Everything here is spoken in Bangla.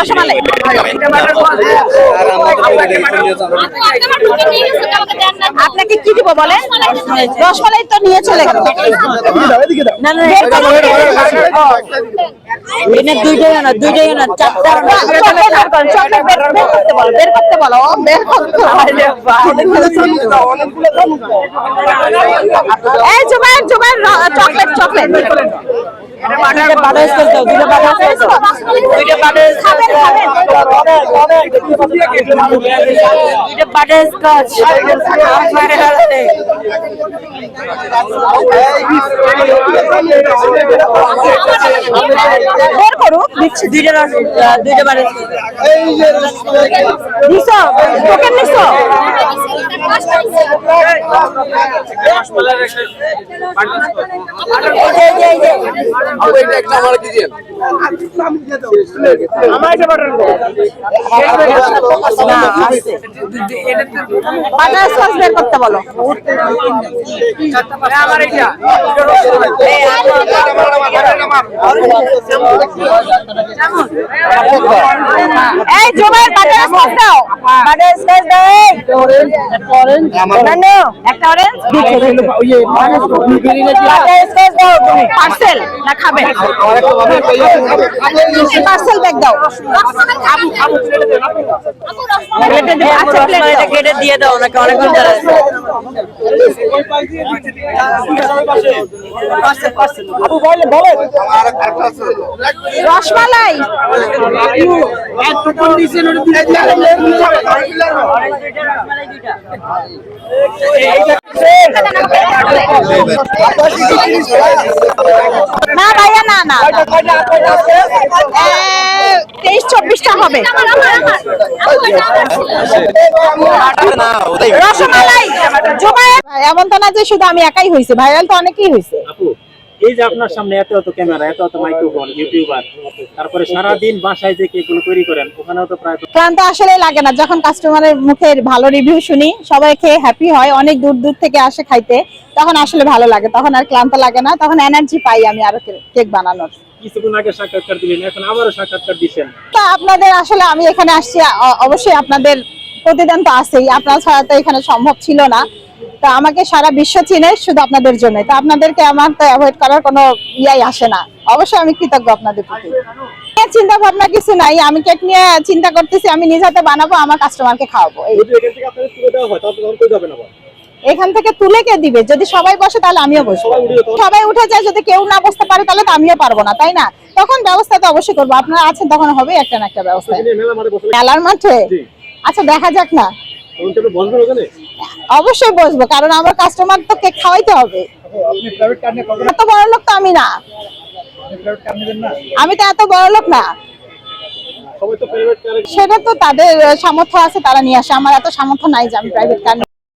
রসমালাই আপনাকে কি দিব বলেন রসমালাই তো নিয়ে চলে গেল না না এনে দুইটাই না। দুইটাই না চারটা চকলেট বের করো, চকলেট বের বের করতে বলো বের করতে বলো বের করতে এই Zubair Zubair chocolate chocolate. Scotch scotch scotch. বের করুক দিচ্ছি। দুইটা দুইটা বাটার। দিছো টোকেন নিছো? বাটার সস বের করতে বলো এই জুবাইর বাটার সস দাও বাটার সস দাও এই নানু একটা অরেঞ্জ বাটার সস দাও তুমি পার্সেল না খাবেন পার্সেল ব্যাগ দাও প্লেটে দিও আচ্ছা প্লেট দিয়ে দাও নাকি অনেকক্ষণ ধরে আছে। রসমালাই। না ভাইয়া না না তেইশ চব্বিশটা হবে। রসমালাই এমন তো না যে শুধু আমি একাই হয়েছে ভাইরাল তো অনেকেই হয়েছে। আপু এই যে আপনার সামনে এত এত ক্যামেরা এত এত মাইক্রোফোন ইউটিউবার তারপরে সারাদিন বাসায় যে কেকগুলো তৈরি করেন ওখানেও তো প্রায় ক্লান্ত আসলে লাগে না যখন কাস্টমারের মুখের ভালো রিভিউ শুনি সবাই খেয়ে হ্যাপি হয় অনেক দূর দূর থেকে আসে খাইতে তখন আসলে ভালো লাগে তখন আর ক্লান্ত লাগে না তখন এনার্জি পাই আমি আরও কেক বানানোর। কিছুদিন আগে সাক্ষাৎকার দিলেন এখন আবারও সাক্ষাৎকার দিচ্ছেন। তো আপনাদের আসলে আমি এখানে আসছি অবশ্যই আপনাদের প্রতিদান তো আছেই আপনারা ছাড়া তো এখানে সম্ভব ছিল না। তো আমাকে সারা বিশ্ব চিনে শুধু আপনাদের জন্য তো আপনাদেরকে আমার তো অ্যাভয়েড করার কোনো ইয়াই আসে না। অবশ্যই আমি কৃতজ্ঞ আপনাদের প্রতি। চিন্তা ভাবনা কিছু নাই। আমি কেক নিয়ে চিন্তা করতেছি আমি নিজ হাতে বানাবো আমার কাস্টমারকে খাওয়াবো। এখান থেকে তুলে কে দিবে? যদি সবাই বসে তাহলে আমিও বসবো। সবাই উঠে যায় যদি কেউ না বসতে পারে তাহলে তো আমিও পারব না তাই না? তখন ব্যবস্থা তো অবশ্যই করব। আপনারা আছেন তখন হবে একটা না একটা ব্যবস্থা। মেলার মাঠে আচ্ছা দেখা যাক না। অবশ্যই বসবো কারণ আমার কাস্টমার তো কেক খাওয়াইতে হবে এত বড় লোক তো আমি না। আমি তো এত বড় লোক না। সেটা তো তাদের সামর্থ্য আছে তারা নিয়ে আসে। আমার এত সামর্থ্য নাই যে আমি প্রাইভেট কার